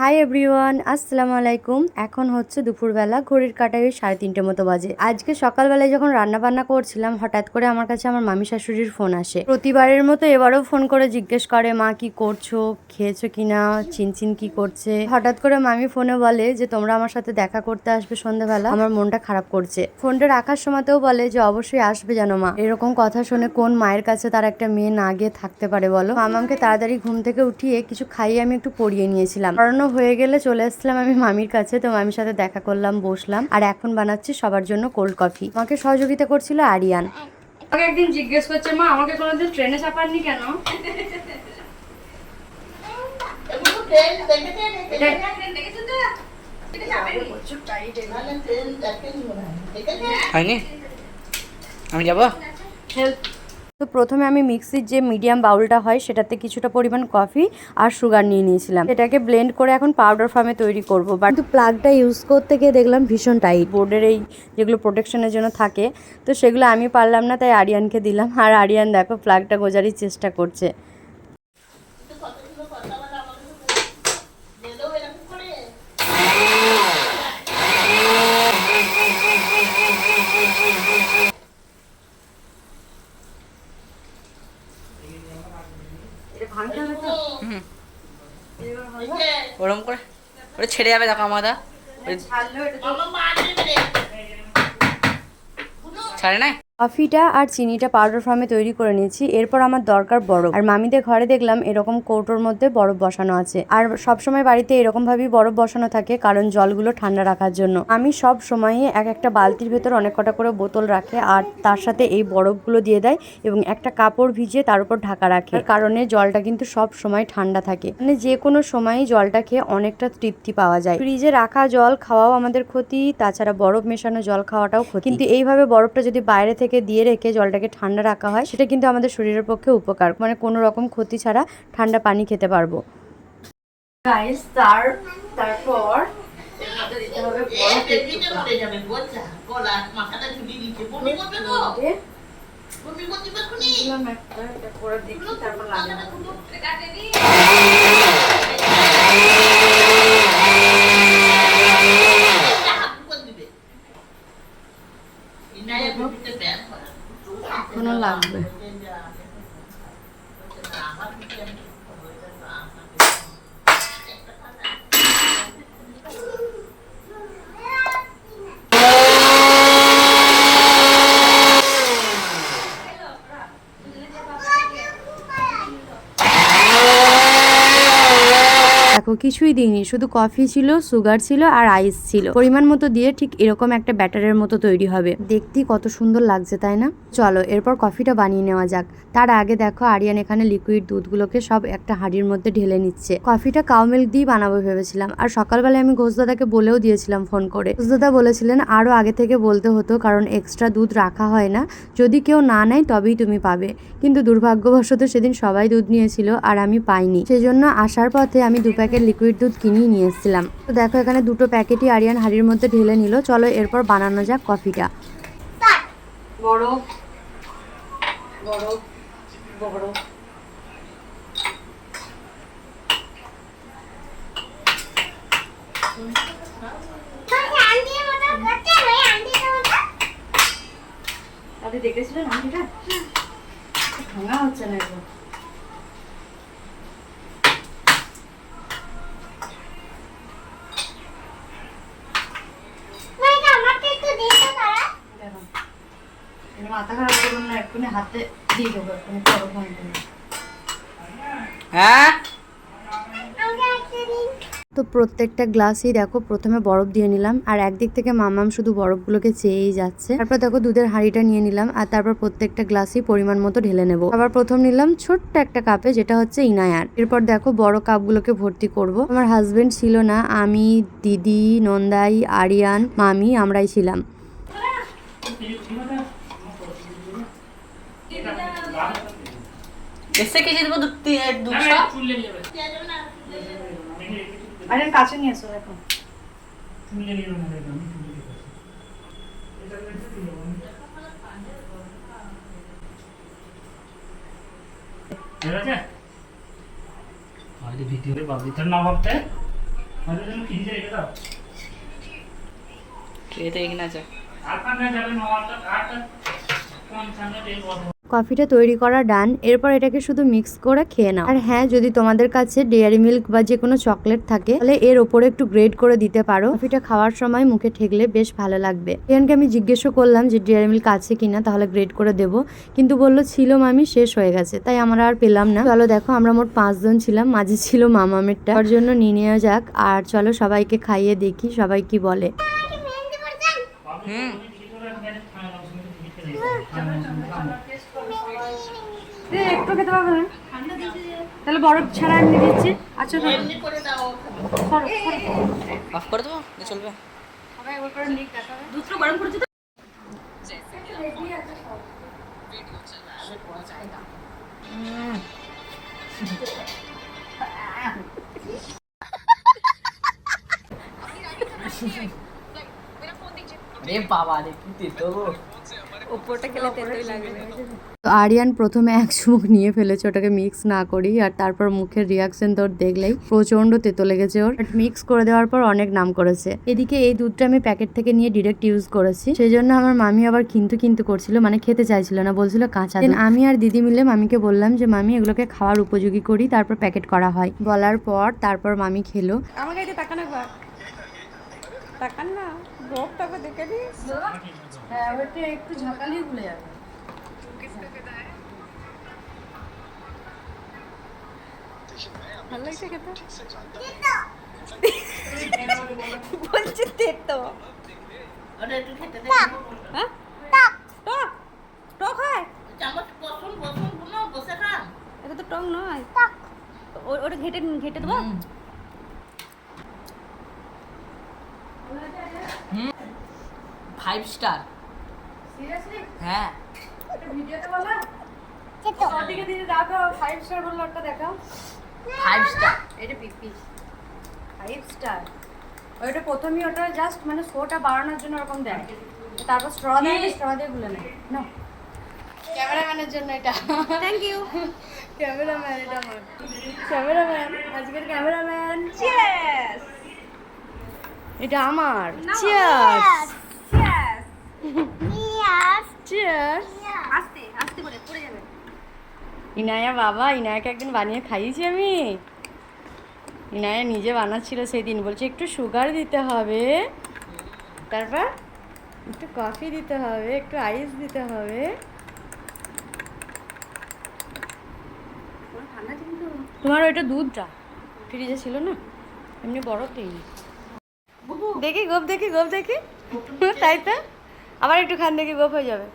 Hi everyone, আসসালামু আলাইকুম। এখন হচ্ছে দুপুরবেলা ঘড়ির কাটায় ওই সাড়ে তিনটে মতো বাজে। আজকে সকালবেলায় যখন রান্না বান্না করছিলাম, হঠাৎ করে আমার কাছে আমার মামি শাশুড়ির ফোন আসে। প্রতিবারের মতো এবারও ফোন করে জিজ্ঞেস করে, মা, কি করছ? খেয়েছো কি কিনা? চিনচিন কি করছে? হঠাৎ করে মামি ফোনে বলে যে, তোমরা আমার সাথে দেখা করতে আসবে সন্ধ্যাবেলা। আমার মনটা খারাপ করছে। ফোনটা রাখার সময়তেও বলে যে, অবশ্যই আসবে যেন, মা। এরকম কথা শুনে কোন মায়ের কাছে তার একটা মেয়ে না গিয়ে থাকতে পারে বলো? মামামকে তাড়াতাড়ি ঘুম থেকে উঠিয়ে কিছু খাইয়ে আমি একটু পরিয়ে নিয়েছিলাম। পড়ানো হয়ে গেলে চলে আসলাম আমি মামির কাছে তো মামির সাথে দেখা করলাম বসলাম। আর এখন বানাচ্ছি সবার জন্য কোল্ড কফি আমাকে সহযোগিতা করছিল আরিয়ান। আমাকে একদিন জিজ্ঞেস করছে মা আমাকে কোনোদিন ট্রেনে চাপাননি কেন? হয়নি? আমি যাব? তো প্রথমে আমি মিক্সির যে মিডিয়াম বাউলটা হয় সেটাতে কিছুটা পরিমাণ কফি আর সুগার নিয়ে নিয়েছিলাম। এটাকে ব্লেন্ড করে এখন পাউডার ফার্মে তৈরি করব বাট কিন্তু প্লাগটা ইউজ করতে গিয়ে দেখলাম ভীষণ টাইট। বোর্ডের এই যেগুলো প্রোটেকশনের জন্য থাকে তো সেগুলো আমি পারলাম না তাই আরিয়ানকে দিলাম। আর আরিয়ান দেখো প্লাগটা গোজারির চেষ্টা করছে। ওরম করে। ওটা ছেড়ে যাবে দেখো আমাদা। ছাড়ে নাই? কফিটা আর চিনিটা পাউডার ফর্মে তৈরি করে নিয়েছি। এরপর আমার দরকার বরফ। আর মামিদের ঘরে দেখলাম এরকম কৌটোর মধ্যে বরফ বসানো আছে। আর সব সময় বাড়িতে এরকম ভাবেই বরফ বসানো থাকে, কারণ জলগুলো ঠান্ডা রাখার জন্য। আমি সব সময় এক একটা বালতির ভেতর অনেক কটা করে বোতল রাখে আর তার সাথে এই বরফগুলো দিয়ে দেয় এবং একটা কাপড় ভিজিয়ে তার উপর ঢাকা রাখে। কারণে জলটা কিন্তু সব সময় ঠান্ডা থাকে। মানে যে কোনো সময়ই জলটা খেয়ে অনেকটা তৃপ্তি পাওয়া যায়। ফ্রিজে রাখা জল খাওয়াও আমাদের ক্ষতি, তাছাড়া বরফ মেশানো জল খাওয়াটাও ক্ষতি। কিন্তু এইভাবে বরফটা যদি বাইরে থেকে দিয়ে রেখে জলটাকে ঠান্ডা রাখা হয় সেটা কিন্তু আমাদের শরীরের পক্ষে উপকার। মানে কোনো রকম ক্ষতি ছাড়া ঠান্ডা পানি খেতে পারব। গাইস তার তারপর মধ্যে দিতে হবে বরফ দিলাম একটা এটা করে দেখি তারপর লাগাবো এখনও দেখো, কিছুই দিইনি। শুধু কফি ছিল, সুগার ছিল আর আইস ছিল। পরিমাণ মতো দিয়ে ঠিক এরকম একটা ব্যাটারের মতো তৈরি হবে। দেখতেই কত সুন্দর লাগছে, তাই না? চলো, এরপর কফিটা বানিয়ে নেওয়া যাক। তার আগে দেখো, আরিয়ান এখানে লিকুইড দুধগুলোকে সব একটা হাঁড়ির মধ্যে ঢেলে নিচ্ছে। কফিটা কাউ মিল্ক দিয়ে বানাবো ভেবেছিলাম। আর সকালবেলায় আমি ঘোষদাদাকে বলেও দিয়েছিলাম ফোন করে। ঘোষদাদা বলেছিলেন আরও আগে থেকে বলতে হতো, কারণ এক্সট্রা দুধ রাখা হয় না। যদি কেউ না নেয়, তবেই তুমি পাবে। কিন্তু দুর্ভাগ্যবশত সেদিন সবাই দুধ নিয়েছিল আর আমি পাইনি। সেজন্য আসার পথে আমি দু প্যাকেট লিকুইড দুধ কিনিয়ে নিয়ে এসেছিলাম। তো দেখো, এখানে দুটো প্যাকেটই আরিয়ান হাড়ির মধ্যে ঢেলে নিল। চলো এরপর বানানো যাক কফিটা। দেখেছিলেন ভাঙা হচ্ছে না এগুলো দেখুন এর মাথা খারাপ করুন না এক্ষুনি হাতে দিয়ে দেবো এক্ষুনি বরফ ভাঙবে না হ্যাঁ? তো প্রত্যেকটা গ্লাসই দেখো প্রথমে বরফ দিয়ে নিলাম আর একদিক থেকে মামাম শুধু বরফগুলোকে চেয়েই যাচ্ছে। তারপর দেখো দুধের হাঁড়িটা নিয়ে নিলাম আর তারপর প্রত্যেকটা গ্লাসই পরিমাণ মতো ঢেলে নেব। আবার প্রথম নিলাম ছোট্ট একটা কাপে যেটা হচ্ছে ইনায়ার। এরপর দেখো বড় কাপগুলোকে ভর্তি করব। আমার হাজবেন্ড ছিল না আমি দিদি নন্দাই আরিয়ান মামি আমরাই ছিলাম। এসে কেজি দেবো দু দুশো আরে কাছে নিয়ে এসো দেখো। ভাবতে? ট্রেতে এখানে আছে কফিটা তৈরি করা ডান, এরপর এটাকে শুধু মিক্স করে খেয়ে নাও। আর হ্যাঁ যদি তোমাদের কাছে ডেয়ারি মিল্ক বা যে কোনো চকলেট থাকে, তাহলে এর ওপরে একটু গ্রেড করে দিতে পারো। কফিটা খাওয়ার সময় মুখে ঠেকলে বেশ ভালো লাগবে। এখানকে আমি জিজ্ঞেসও করলাম যে ডেয়ারি মিল্ক আছে কিনা, তাহলে গ্রেড করে দেব। কিন্তু বলল, ছিল মামি, শেষ হয়ে গেছে। তাই আমরা আর পেলাম না। চলো দেখো, আমরা মোট পাঁচজন ছিলাম। মাঝে ছিল মামামেরটা ওর জন্য নিয়ে নেওয়া যাক। আর চলো সবাইকে খাইয়ে দেখি সবাই কি বলে। হুম একটু খেতে পারবে না? তাহলে বরফ ছাড়া এমনি দিচ্ছি। আচ্ছা। অফ করে দেবো? না চলবে? গরম করেছি তো? বাবা রে কি আরিয়ান প্রথমে এক চুমুক নিয়ে ফেলেছে ওটাকে মিক্স না করি আর তারপর মুখের রিয়াকশন তোর দেখলেই। প্রচণ্ড তেতো লেগেছে ওর। মিক্স করে দেওয়ার পর অনেক নাম করেছে। এদিকে এই দুধটা আমি প্যাকেট থেকে নিয়ে ডিরেক্ট ইউজ করেছি। সেই জন্য আমার মামি আবার কিন্তু কিন্তু করছিল মানে খেতে চাইছিল না বলছিল কাঁচা আমি আর দিদি মিলে মামিকে বললাম যে মামি এগুলোকে খাওয়ার উপযোগী করি তারপর প্যাকেট করা হয়। বলার পর তারপর মামি খেলো। আমাকে তাকান তাকান না দেখে নি হ্যাঁ ওইটা একটু ঝাঁকালেই ভুলে যাবে। ভালো লাগছে খেতে। বলছে তেতো। হ্যাঁ? টক। হয়? এটা তো টক নয়। ওটা ঘেটে ঘেটে দেবো? ফাইভ স্টার সিরিয়াসলি হ্যাঁ। ভিডিওতে বলা। ওদিকে দিদি দেখাও ফাইভ স্টার বলল ওটা দেখাও। ফাইভ স্টার এটা পিপি ফাইভ স্টার ওইটা প্রথমেই ওটা জাস্ট মানে শোটা বাড়ানোর জন্য ওরকম দেয়। তারপর স্ট্র দেয় স্ট্র দিয়ে গুলে নেয়। না ক্যামেরাম্যানের জন্য এটা। থ্যাংক ইউ ক্যামেরাম্যান এটা আমার। ক্যামেরাম্যান আজকের ক্যামেরাম্যান চিয়ার্স এটা আমার। চিয়ার্স চিয়ার্স আস্তে আস্তে করে পড়ে যাবে। ইনায়া বাবা ইনায়াকে একদিন বানিয়ে খাইয়েছি আমি। ইনায়া নিজে বানাচ্ছিল সেই দিন বলছে একটু সুগার দিতে হবে। তারপর একটু কফি দিতে হবে একটু আইস দিতে হবে। তোমার ওইটা দুধটা ফ্রিজে ছিল না এমনি বরফ দিইনি দেখি গোপ দেখি গোপ দেখি। তাই তো? আবার একটু খান দেখি গোপ হয়ে যাবে।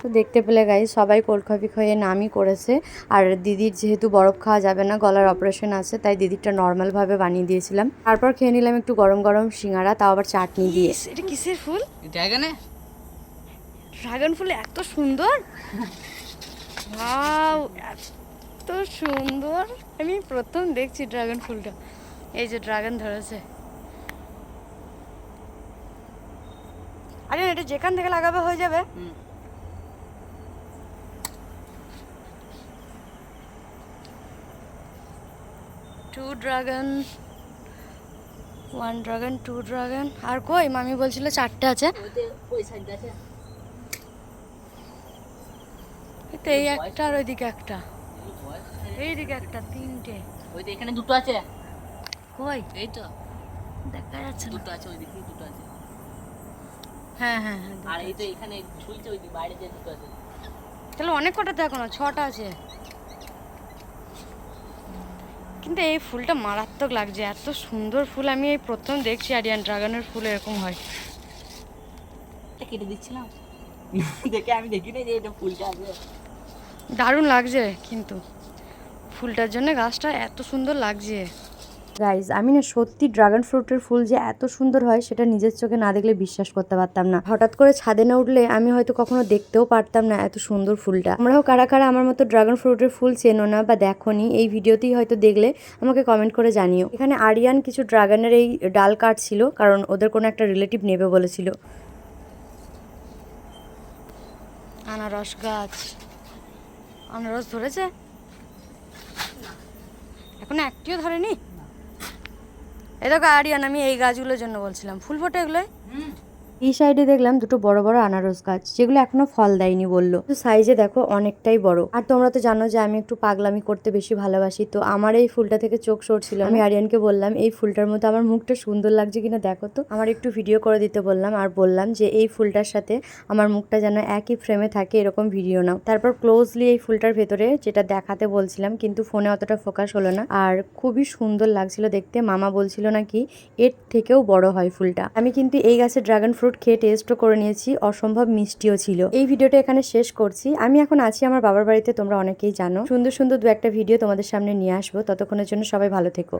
তো দেখতে পেলে গাই সবাই কোল্ড কফি খেয়ে নামই করেছে। আর দিদির যেহেতু বরফ খাওয়া যাবে না গলার অপারেশন আছে তাই দিদিরটা নর্মালভাবে বানিয়ে দিয়েছিলাম। তারপর খেয়ে নিলাম একটু গরম গরম সিঙ্গারা তাও আবার চাটনি দিয়ে। এটা কিসের ফুল? ড্রাগনে ড্রাগন ফুল এত সুন্দর? ওয়াও এত সুন্দর। আমি প্রথম দেখছি ড্রাগন ফুলটা। এই যে ড্রাগন ধরেছে। আরে এটা যেখান থেকে লাগাবে হয়ে যাবে। Two dragon one dragon two dragon আর কই? মামি বলছিল চারটে আছে। ওই সাইড আছে। এই এই একটা আর ওইদিকে একটা। এইদিকে একটা তিনটে। ওই তো এখানে দুটো আছে? কই? এই তো। দেখা যাচ্ছে দুটো আছে ওই দিকে দুটো আছে। হ্যাঁ হ্যাঁ হ্যাঁ আর এই তো এখানে ঝুলছে ওই বাইরে যে দুটো আছে। তাহলে অনেক কটা তো এখনও ছটা আছে। কিন্তু এই ফুলটা মারাত্মক লাগছে এত সুন্দর ফুল। আমি এই প্রথম দেখছি আরিয়ান ড্রাগনের ফুল এরকম হয়। কেটে দিচ্ছিলাম। দেখে আমি দেখি না যে এটা ফুলটা আছে। দারুণ লাগছে কিন্তু। ফুলটার জন্য গাছটা এত সুন্দর লাগছে। গাইজ আমি না সত্যি ড্রাগন ফ্রুটের ফুল যে এত সুন্দর হয় সেটা নিজের চোখে না দেখলে বিশ্বাস করতে পারতাম না। হঠাৎ করে ছাদে না উঠলে আমি হয়তো কখনো দেখতেও পারতাম না এত সুন্দর ফুলটা। আমরাও কারা কারা আমার মতো ড্রাগন ফ্রুটের ফুল চেনো না বা দেখোনি এই ভিডিওতেই হয়তো দেখলে আমাকে কমেন্ট করে জানিও। এখানে আরিয়ান কিছু ড্রাগনের এই ডাল কাটছিল কারণ ওদের কোনো একটা রিলেটিভ নেবে বলেছিল। আনারস গাছ। আনারস ধরেছে? এখন একটিও ধরেনি? এই দেখো আরিয়ান আমি এই গাছগুলোর জন্য বলছিলাম। ফুল ফোটে এগুলোয়? এই সাইডে দেখলাম দুটো বড় বড় আনারস গাছ, যেগুলো এখনও ফল দেয়নি বলল। সাইজে দেখো অনেকটাই বড়। আর তোমরা তো জানো যে আমি একটু পাগলামি করতে বেশি ভালোবাসি, তো আমার এই ফুলটা থেকে চোখ সরছিল আমি আরিয়ানকে বললাম, এই ফুলটার মধ্যে আমার মুখটা সুন্দর লাগছে কিনা দেখো তো। আমার একটু ভিডিও করে দিতে বললাম আর বললাম যে, এই ফুলটার সাথে আমার মুখটা যেন একই ফ্রেমে থাকে, এরকম ভিডিও নাও। তারপর ক্লোজলি এই ফুলটার ভেতরে যেটা দেখাতে বলছিলাম, কিন্তু ফোনে অতটা ফোকাস হলো না। আর খুবই সুন্দর লাগছিল দেখতে। মামা বলছিল নাকি এর থেকেও বড় হয় ফুলটা। আমি কিন্তু এই গাছের ড্রাগন ফ্রুট খেয়ে টেস্টও করে নিয়েছি, অসম্ভব মিষ্টিও ছিল। এই ভিডিওটা এখানে শেষ করছি। আমি এখন আছি আমার বাবার বাড়িতে, তোমরা অনেকেই জানো। সুন্দর সুন্দর দু একটা ভিডিও তোমাদের সামনে নিয়ে আসব। ততক্ষণের জন্য সবাই ভালো থেকো।